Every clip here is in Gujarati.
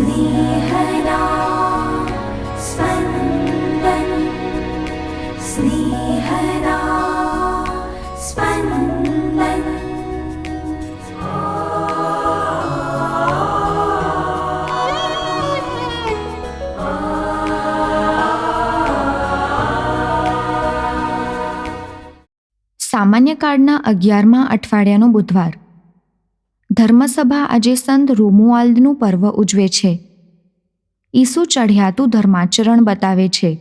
സ്നേഹദാ സ്പന്ദൻ സ്നേഹദാ സ്പന്ദൻ સામાન્ય કાર્ડના અગિયારમા અઠવાડિયાનો બુધવાર ધર્મસભા આજે સંત રોમુઆલ્દનું પર્વ ઉજવે છે. ઈસુ ચઢિયાતું ધર્માચરણ બતાવે છે.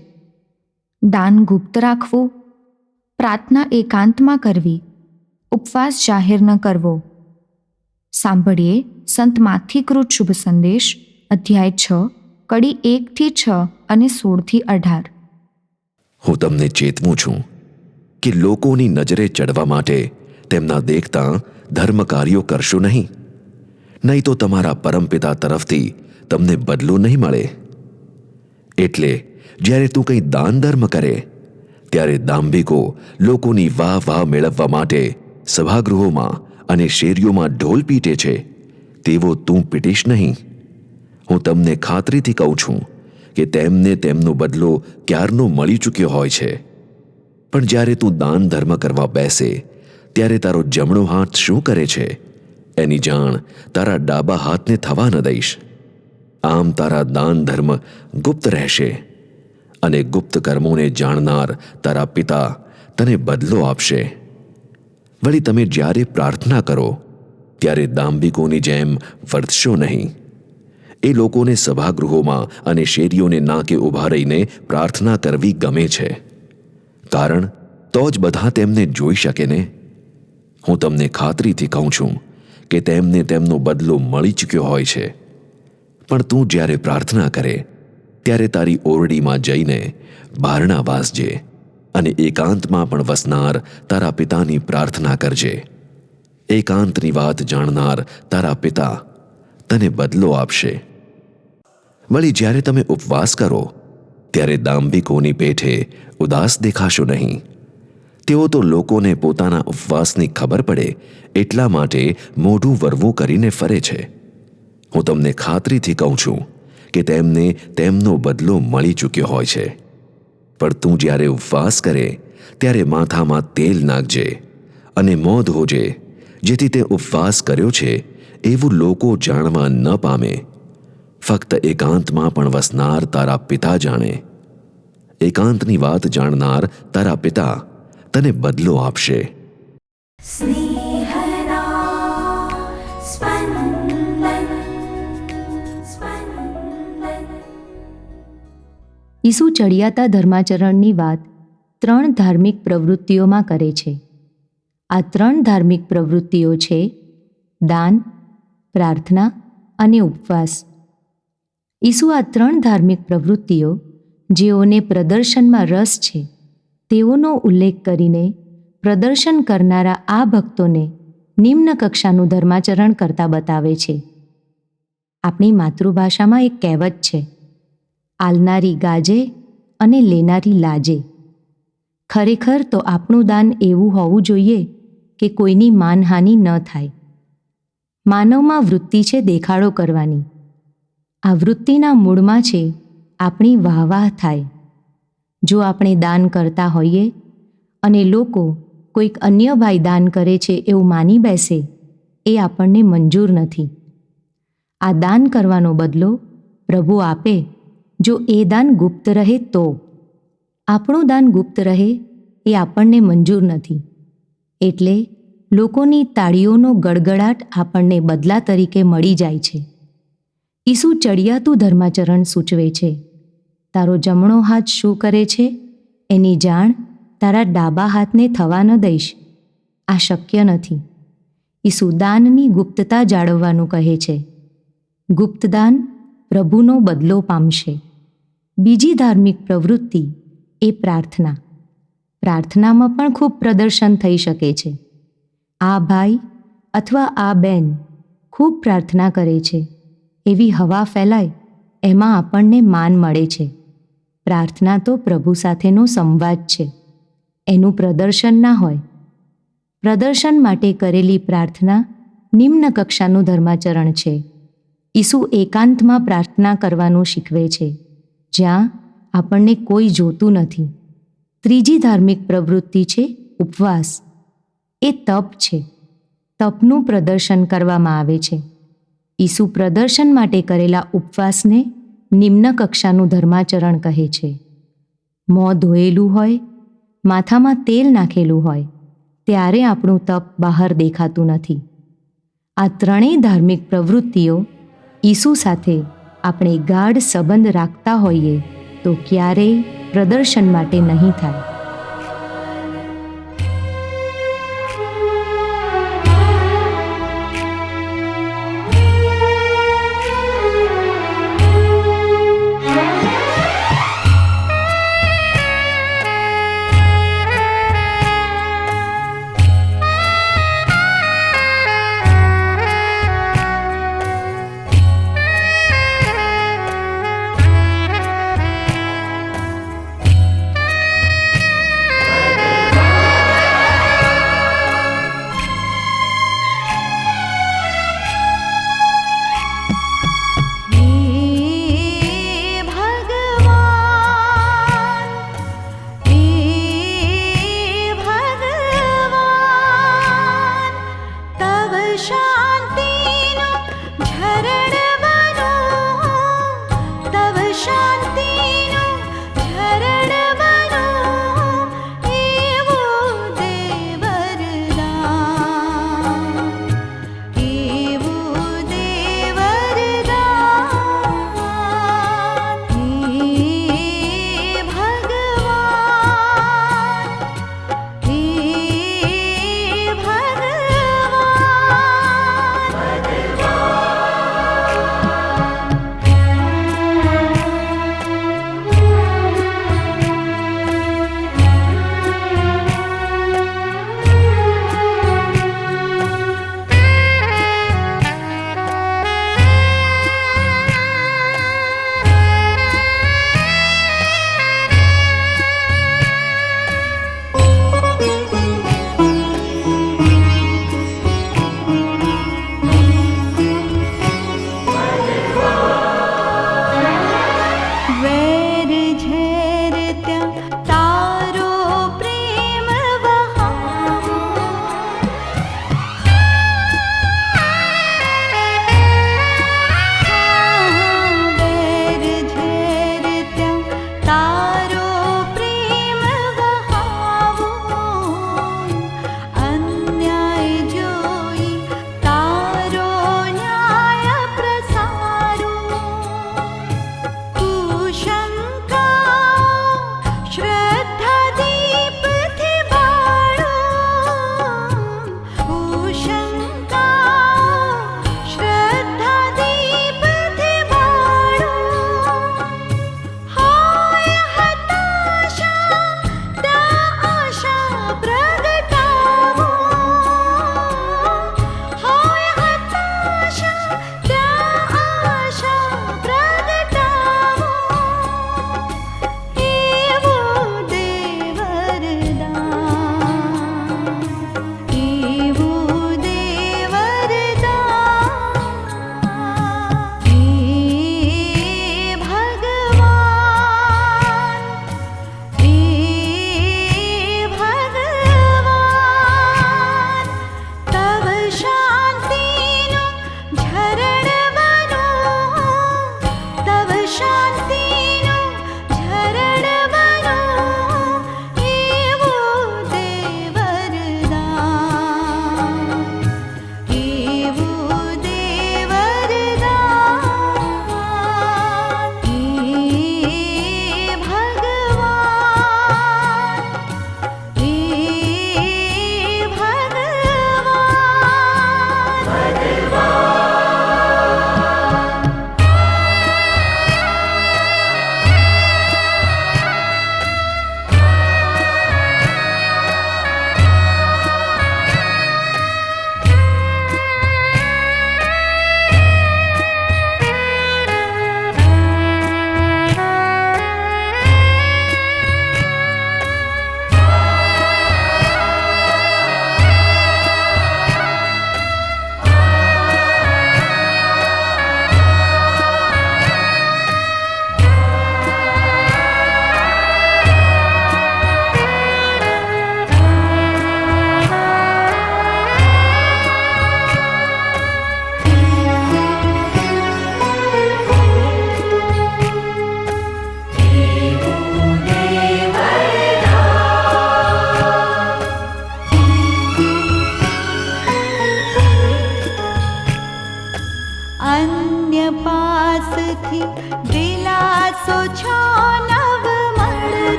દાન ગુપ્ત રાખવું, પ્રાર્થના એકાંતમાં કરવી, ઉપવાસ જાહેર ન કરવો. સાંભળીએ સંત માથીકૃત શુભ સંદેશ, અધ્યાય છ, કડી એકથી છ અને સોળથી અઢાર. હું તમને ચેતવું છું કે લોકોની નજરે ચડવા માટે તેમના દેખતા ધર્મ કાર્યો કરશો નહીં. નહીં તો તમારા પરમપિતા તરફથી તમને બદલો નહીં મળે. એટલે જ્યારે તું કંઈ દાન ધર્મ કરે, ત્યારે દાંભિકો લોકોની વાહ વાહ મેળવવા માટે સભાગૃહોમાં અને શેરીઓમાં ઢોલ પીટે છે. તેવો તું પીટીશ નહીં. હું તમને ખાતરીથી કહું છું કે તેમને તેમનો બદલો ક્યારનો મળી ચૂક્યો હોય છે. પણ જ્યારે તું દાન ધર્મ કરવા બેસે ત્યારે તારો જમણો હાથ શું કરે છે? એની જાણ તારા ડાબા હાથને થવા ન દઈશ. આમ તારા દાન ધર્મ ગુપ્ત રહેશે અને ગુપ્ત કર્મોને જાણનાર તારા પિતા તને બદલો આપશે. વળી તમે જ્યારે પ્રાર્થના કરો, ત્યારે દાંભિકોની જેમ વર્તશો નહીં. એ લોકોને સભાગૃહોમાં અને શેરીઓને નાકે ઊભા રહીને પ્રાર્થના કરવી ગમે છે. કારણ તો જ બધા તેમને જોઈ શકે ને? હું તમને ખાતરીથી કહું છું કે તેમને તેમનો બદલો મળી ચૂક્યો હોય છે. પણ તું જ્યારે પ્રાર્થના કરે, ત્યારે તારી ઓરડીમાં જઈને બારણા વાસજે અને એકાંતમાં પણ વસનાર તારા પિતાની પ્રાર્થના કરજે. એકાંતની વાત જાણનાર તારા પિતા તને બદલો આપશે. વળી જ્યારે તમે ઉપવાસ કરો, ત્યારે દાંભિકોની પેઠે ઉદાસ દેખાશો નહીં. તેઓ તો લોકોને પોતાના ઉપવાસની ખબર પડે, એટલા માટે મોઢું વરવું કરીને ફરે છે. હું તમને ખાતરીથી કહું છું કે તેમને તેમનો બદલો મળી ચૂક્યો હોય છે. પણ તું જ્યારે ઉપવાસ કરે, ત્યારે માથામાં તેલ નાખજે અને મોં ધોજે, જેથી તે ઉપવાસ કર્યો છે એવું લોકો જાણવા ન પામે. ફક્ત એકાંતમાં પણ વસનાર તારા પિતા જાણે. એકાંતની વાત જાણનાર તારા પિતા તને બદલો આપશે. ઈસુ ચડિયાતા ધર્માચરણની વાત ત્રણ ધાર્મિક પ્રવૃત્તિઓમાં કરે છે. આ ત્રણ ધાર્મિક પ્રવૃત્તિઓ છે દાન પ્રાર્થના અને ઉપવાસ. ઈસુ આ ત્રણ ધાર્મિક પ્રવૃત્તિઓ જેઓને પ્રદર્શનમાં રસ છે. તેઓનો ઉલ્લેખ કરીને પ્રદર્શન કરનારા આ ભક્તોને નિમ્ન કક્ષાનું ધર્માચરણ કરતા બતાવે છે. આપણી માતૃભાષામાં એક કહેવત છે, આલનારી ગાજે અને લેનારી લાજે. ખરેખર તો આપણું દાન એવું હોવું જોઈએ કે કોઈની માનહાનિ ન થાય. માનવમાં વૃત્તિ છે દેખાડો કરવાની. આ વૃત્તિના મૂળમાં છે આપણી વાહવાહ થાય. જો આપણે દાન કરતા હોઈએ અને લોકો કોઈક અન્ય ભાઈ દાન કરે છે એવું માની બેસે, એ આપણને મંજૂર નથી. આ દાન કરવાનો બદલો પ્રભુ આપે. જો એ દાન ગુપ્ત રહે તો. આપણું દાન ગુપ્ત રહે એ આપણને મંજૂર નથી. એટલે લોકોની તાળીઓનો ગડગડાટ આપણને બદલા તરીકે મળી જાય છે. ઈસુ ચડિયાતું ધર્માચરણ સૂચવે છે. તારો જમણો હાથ શું કરે છે? એની જાણ તારા ડાબા હાથને થવા ન દઈશ. આ શક્ય નથી. ઈસુ દાનની ગુપ્તતા જાળવવાનું કહે છે. ગુપ્તદાન પ્રભુનો બદલો પામશે. બીજી ધાર્મિક પ્રવૃત્તિ એ પ્રાર્થના. પ્રાર્થનામાં પણ ખૂબ પ્રદર્શન થઈ શકે છે. આ ભાઈ અથવા આ બેન ખૂબ પ્રાર્થના કરે છે. એવી હવા ફેલાય એમાં આપણને માન મળે છે. પ્રાર્થના તો પ્રભુ સાથેનો સંવાદ છે. એનું પ્રદર્શન ના હોય. પ્રદર્શન માટે કરેલી પ્રાર્થના નિમ્ન કક્ષાનું ધર્માચરણ છે. ઈસુ એકાંતમાં પ્રાર્થના કરવાનું શીખવે છે. જ્યાં આપણને કોઈ જોતું નથી. ત્રીજી ધાર્મિક પ્રવૃત્તિ છે ઉપવાસ. એ તપ છે. તપનું પ્રદર્શન કરવામાં આવે છે. ઈસુ પ્રદર્શન માટે કરેલા ઉપવાસને નિમ્ન કક્ષાનું ધર્માચરણ કહે છે. મોં ધોયેલું હોય, માથામાં તેલ નાખેલું હોય, ત્યારે આપણું તપ બહાર દેખાતું નથી. આ ત્રણેય ધાર્મિક પ્રવૃત્તિઓ ઈસુ સાથે આપણે ગાઢ સંબંધ રાખતા હોઈએ તો ક્યારેય પ્રદર્શન માટે નહીં થાય.